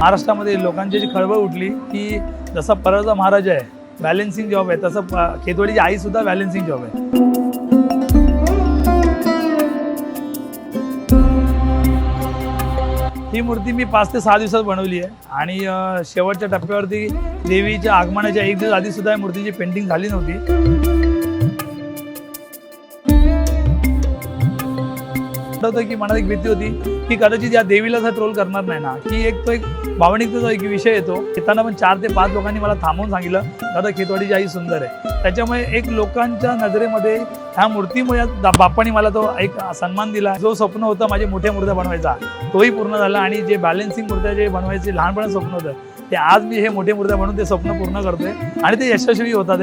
महाराष्ट्रामध्ये लोकांची जी खळबळ उठली की जसा परळचा महाराज आहे बॅलेन्सिंग जॉब आहे तसं खेतवाडीची आई सुद्धा बॅलेन्सिंग जॉब आहे. ही मूर्ती मी पाच ते सहा दिवसात बनवली आहे. आणि शेवटच्या टप्प्यावरती देवीच्या आगमनाच्या एक दिवस आधी सुद्धा या मूर्तीची पेंटिंग झाली नव्हती. होतं की मनात एक भीती होती की कदाचित या देवीला जर ट्रोल करणार नाही ना. की एक तो एक भावनिकतेचा एक विषय येतो. येताना पण चार ते पाच लोकांनी मला थांबवून सांगितलं दादा खेतवाडीची आई सुंदर आहे. त्याच्यामुळे एक लोकांच्या नजरेमध्ये ह्या मूर्तीमुळे दा- मला तो एक सन्मान दिला. जो स्वप्न होतं माझे मोठ्या मूर्त्या बनवायचा तोही पूर्ण झाला आणि जे बॅलेन्सिंग मूर्त्या जे बनवायचे लहानपणा स्वप्न होतं ते आज मी हे मोठे मूर्त्या बनवून ते स्वप्न पूर्ण करतोय आणि ते यशस्वी होतात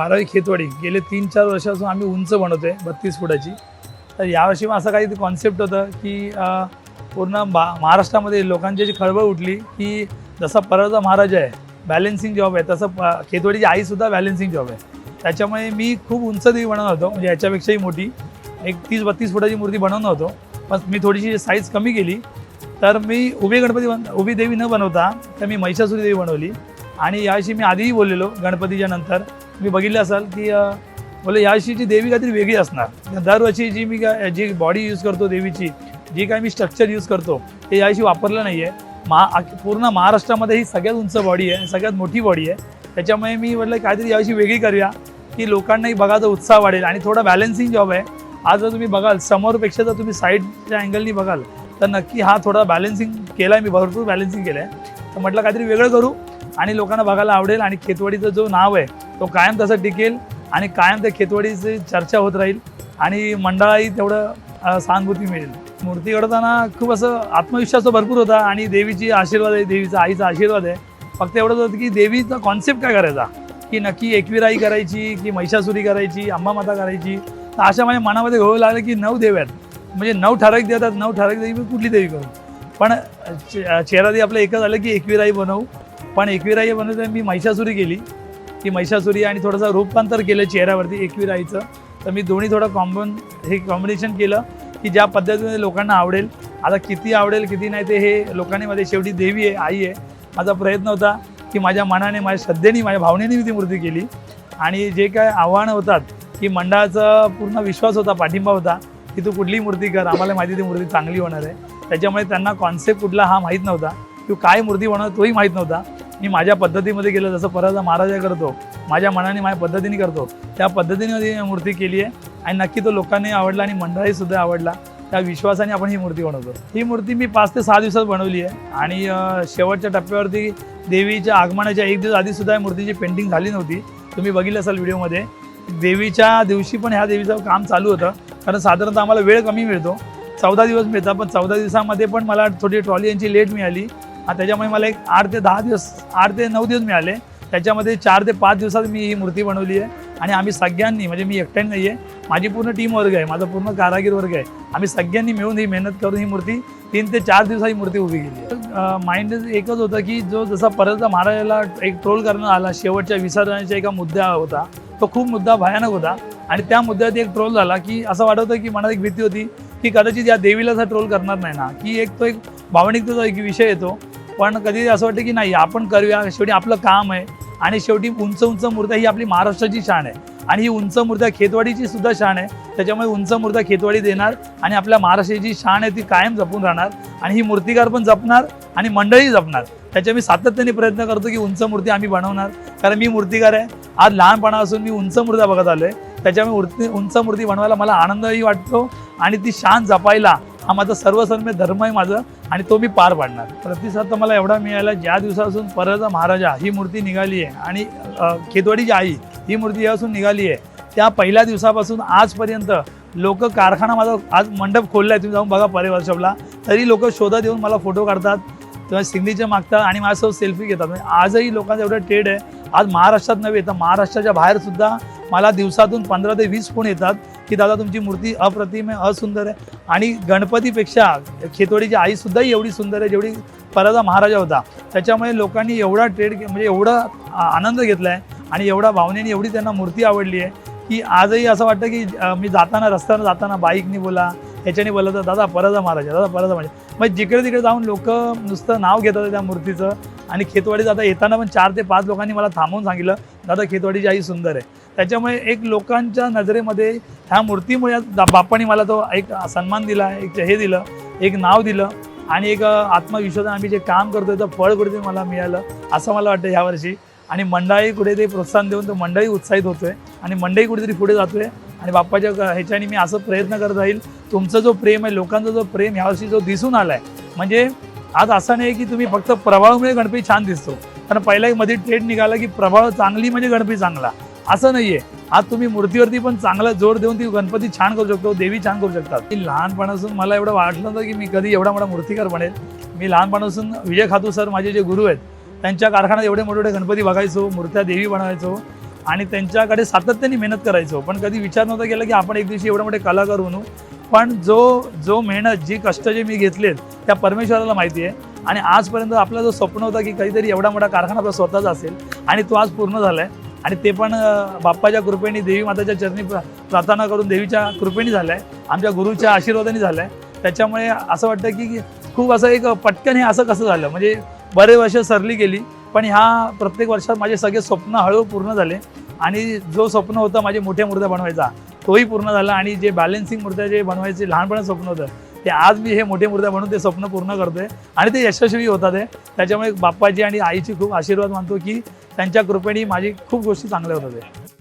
बारावी खेतवाडी. गेले तीन चार वर्षापासून आम्ही उंच बनवतो आहे बत्तीस फुटाची. तर यावर्षी मग असं काही कॉन्सेप्ट होतं की पूर्ण बा महाराष्ट्रामध्ये लोकांची जी खळबळ उठली की जसा परळचा महाराज आहे बॅलेन्सिंग जॉब आहे तसं प खेतवाडीची आईसुद्धा बॅलेन्सिंग जॉब आहे. त्याच्यामुळे मी खूप उंच देवी बनवणार होतो म्हणजे याच्यापेक्षाही मोठी. एक तीस बत्तीस फुटाची मूर्ती बनवणार होतो पण मी थोडीशी साईज कमी केली. तर मी उभी गणपती बन उभी देवी न बनवता तर मी महिषासुरी देवी बनवली. आणि याविषयी मी आधीही बोललेलो गणपतीच्या नंतर. तुम्ही बघितलं असाल की बोले याशी जी देवी काहीतरी वेगळी असणार. दरवर्षी जी मी काय जी बॉडी यूज करतो देवीची जी काय मी स्ट्रक्चर यूज करतो ते याशी वापरलं नाही आहे महा पूर्ण महाराष्ट्रामध्ये ही सगळ्यात उंच बॉडी आहे सगळ्यात मोठी बॉडी आहे. त्याच्यामुळे मी म्हटलं काहीतरी यावर्षी वेगळी करूया की लोकांनाही बघायचा उत्साह वाढेल. आणि थोडा बॅलन्सिंग जॉब आहे. आज जर तुम्ही बघाल समोरपेक्षा जर तुम्ही साईडच्या अँगलनी बघाल तर नक्की हा थोडा बॅलन्सिंग केला आहे मी भरपूर बॅलन्सिंग केलं आहे तर म्हटलं काहीतरी वेगळं करू आणि लोकांना बघायला आवडेल. आणि खेतवाडीचं जो नाव आहे तो कायम तसं टिकेल आणि कायम त्या खेतवाडीची चर्चा होत राहील आणि मंडळाही तेवढं सहानुभूती मिळेल. मूर्ती घडताना खूप असं आत्मविश्वास तर भरपूर होता आणि देवीची आशीर्वाद आहे देवीचा आईचा आशीर्वाद आहे. फक्त एवढंच होतं की देवीचा कॉन्सेप्ट काय करायचा? की नक्की एकविराई करायची की महिषासुरी करायची अंबामाता करायची? तर अशा माझ्या मनामध्ये घोळ लागलं की नऊ देव आहेत. म्हणजे नऊ ठराविक देतात नऊ ठराविक देवी मी कुठली देवी करू? पण चे- चेहरादी आपलं एकच आलं की एकविराई बनवू. पण एकविराई बनवता मी महिषासुरी केली. की महिषासुरी आणि थोडंसं रूपांतर केलं चेहऱ्यावरती एकविराईचं तर मी दोन्ही थोडं कॉम्बन हे कॉम्बिनेशन केलं की ज्या पद्धतीने लोकांना आवडेल. आता किती आवडेल किती नाही ते हे लोकांनी मध्ये शेवटी देवी आहे आई आहे. माझा प्रयत्न होता की माझ्या मनाने माझ्या श्रद्धेने माझ्या भावनेने मी ती मूर्ती केली. आणि जे काय आव्हानं होतात की मंडळाचा पूर्ण विश्वास होता पाठिंबा होता की तू कुठली मूर्ती कर आम्हाला माहिती ती मूर्ती चांगली होणार आहे. त्याच्यामुळे त्यांना कॉन्सेप्ट कुठला हा माहीत नव्हता. किंवा काय मूर्ती बनवणार तोही माहीत नव्हता. मी माझ्या पद्धतीमध्ये केलं जसं परत महाराजा करतो माझ्या मनाने माझ्या पद्धतीने करतो. त्या पद्धतीने मूर्ती केली आहे आणि नक्की तो लोकांनी आवडला आणि मंडळी सुद्धा आवडला. त्या विश्वासाने आपण ही मूर्ती बनवतो. ही मूर्ती मी पाच ते सहा दिवसात बनवली आहे आणि शेवटच्या टप्प्यावरती देवीच्या आगमनाच्या एक दिवस आधी सुद्धा या मूर्तीची पेंटिंग झाली नव्हती. तुम्ही बघितलं असाल व्हिडिओमध्ये. देवीच्या दिवशी पण ह्या देवीचं काम चालू होतं. कारण साधारणतः आम्हाला वेळ कमी मिळतो. चौदा दिवस मिळतात पण चौदा दिवसामध्ये पण मला थोडी ट्रॉली यांची लेट मिळाली. त्याच्यामुळे मला एक आठ ते दहा दिवस आठ ते नऊ दिवस मिळाले. त्याच्यामध्ये चार ते पाच दिवसात मी ही मूर्ती बनवली आहे. आणि आम्ही सगळ्यांनी म्हणजे मी एकट्याने नाही आहे माझी पूर्ण टीम वर्ग आहे माझा पूर्ण कारागीर वर्ग आहे. आम्ही सगळ्यांनी मिळून ही मेहनत करून ही मूर्ती तीन ते चार दिवसात ही मूर्ती उभी केली माइंड एकच होतं की जो जसा परत महाराजाला एक ट्रोल करण्यात आला शेवटच्या विसर्जनाच्या एका मुद्दा होता तो खूप मुद्दा भयानक होता. आणि त्या मुद्द्यात एक ट्रोल झाला की असं वाटत होतं की मनात एक भीती होती की कदाचित या देवीला असा ट्रोल करणार नाही ना. की एक तो एक भावनिकतेचा एक विषय येतो. पण कधी असं वाटतं की नाही आपण करूया शेवटी आपलं काम आहे. आणि शेवटी उंच उंच मूर्त्या ही आपली महाराष्ट्राची शान आहे. आणि ही उंच मूर्त्या खेतवाडीची सुद्धा शान आहे. त्याच्यामुळे उंच मूर्त्या खेतवाडी देणार आणि आपल्या महाराष्ट्राची शान आहे ती कायम जपून राहणार. आणि ही मूर्तिकार पण जपणार आणि मंडळी जपणार. त्याच्या मी सातत्याने प्रयत्न करतो की उंच मूर्ती आम्ही बनवणार. कारण मी मूर्तिकार आहे. आज लहानपणापासून मी उंच मूर्त्या बघत आलो आहे त्याच्यामुळे मूर्ती उंच मूर्ती बनवायला मला आनंदही वाटतो आणि ती शान जपायला हा माझा सर्वसन्मय धर्म आहे माझं आणि तो मी पार पाडणार. प्रतिसाद तर मला एवढा मिळाला ज्या दिवसापासून परत महाराजा ही मूर्ती निघाली आहे आणि खेतवाडीची आई ही मूर्ती यापासून निघाली आहे त्या पहिल्या दिवसापासून आजपर्यंत लोक कारखाना माझा आज मंडप खोलला आहे तुम्ही जाऊन बघा परे वर्षभला तरी लोक शोधा येऊन मला फोटो काढतात किंवा सिग्नेचर मागतात आणि माझ्यासोबत सेल्फी घेतात. म्हणजे आजही लोकांचं एवढं ट्रेड आहे. आज महाराष्ट्रात नव्हे तर महाराष्ट्राच्या बाहेरसुद्धा मला दिवसातून पंधरा ते वीस फोन येतात. की दादा तुमची मूर्ती अप्रतिम आहे असुंदर आहे. आणि गणपतीपेक्षा खेतोडीची आईसुद्धाही एवढी सुंदर आहे जेवढी पराजा महाराजा होता. त्याच्यामुळे लोकांनी एवढा ट्रेड म्हणजे एवढा आनंद घेतला आहे आणि एवढा भावनेने एवढी त्यांना मूर्ती आवडली आहे की आजही असं वाटतं की मी जाताना रस्त्यानं जाताना बाईकनी बोला ह्याच्याने बोललं तर दादा परजा महाराज दादा परत जा महाराज मग जिकडे तिकडे जाऊन लोक नुसतं नाव घेतात त्या मूर्तीचं आणि खेतवाडी जाता येताना पण चार ते पाच लोकांनी मला थांबवून सांगितलं दादा खेतवाडीची आई सुंदर आहे. त्याच्यामुळे एक लोकांच्या नजरेमध्ये ह्या मूर्तीमुळे दा- बाप्पाने मला तो एक सन्मान दिला एक हे दिलं एक नाव दिलं आणि एक आत्मविश्वासाने आम्ही जे काम करतोय तर फळ कुठेतरी मला मिळालं असं मला वाटतं ह्यावर्षी आणि मंडळी कुठे ते प्रोत्साहन देऊन तो मंडळी उत्साहित होतोय आणि मंडळी कुठेतरी पुढे जातोय. आणि बाप्पाच्या ह्याच्याने मी असं प्रयत्न करत राहील तुमचं जो प्रेम आहे लोकांचा जो प्रेम यावर्षी जो दिसून आलाय म्हणजे आज असं नाही की तुम्ही फक्त प्रभावामुळे गणपती छान दिसतो कारण पहिला एक मध्ये ट्रेड निघाला की प्रभाव चांगली म्हणजे गणपती चांगला. असं नाहीये. आज तुम्ही मूर्तीवरती पण चांगला जोर देऊन ती गणपती छान करू शकतो देवी छान करू शकतात. की लहानपणापासून मला एवढं वाटलं नव्हतं की मी कधी एवढा मोठा मूर्तिकार बनेल. मी लहानपणापासून विजय खातू सर माझे जे गुरु आहेत त्यांच्या कारखान्यात एवढे मोठे मोठे गणपती बघायचो मूर्त्या देवी बनवायचो. आणि त्यांच्याकडे सातत्याने मेहनत करायचो. पण कधी विचार नव्हता केला की आपण एक दिवशी एवढे मोठे कलाकार बनू. पण जो जो मेहनत जी कष्ट जे मी घेतलेत त्या परमेश्वराला माहिती आहे. आणि आजपर्यंत आपला जो स्वप्न होता की काहीतरी एवढा मोठा कारखाना आपला स्वतःचा असेल आणि तो आज पूर्ण झाला आहे आणि ते पण बाप्पाच्या कृपेने देवी माताच्या चरणी प्रार्थना करून देवीच्या कृपेने झालं आहे आमच्या गुरुच्या आशीर्वादाने झालं आहे त्याच्यामुळे असं वाटतं की खूप असं एक पटकन हे असं कसं झालं? म्हणजे बरे वर्ष सरली गेली. पण ह्या प्रत्येक वर्षात माझे सगळे स्वप्न हळूहळू पूर्ण झाले. आणि जो स्वप्न होता माझे मोठ्या मूर्त्या बनवायचा तोही पूर्ण झाला. आणि जे बॅलेन्सिंग मूर्त्या जे बनवायचे लहानपणा स्वप्न होतं ते आज मी हे मोठे मूर्त्या बनवून ते स्वप्न पूर्ण करतोय. आणि ते यशस्वी होतात आहे त्याच्यामुळे बाप्पाची आणि आईची खूप आशीर्वाद मानतो की त्यांच्या कृपेने माझी खूप गोष्टी चांगल्या होतात आहे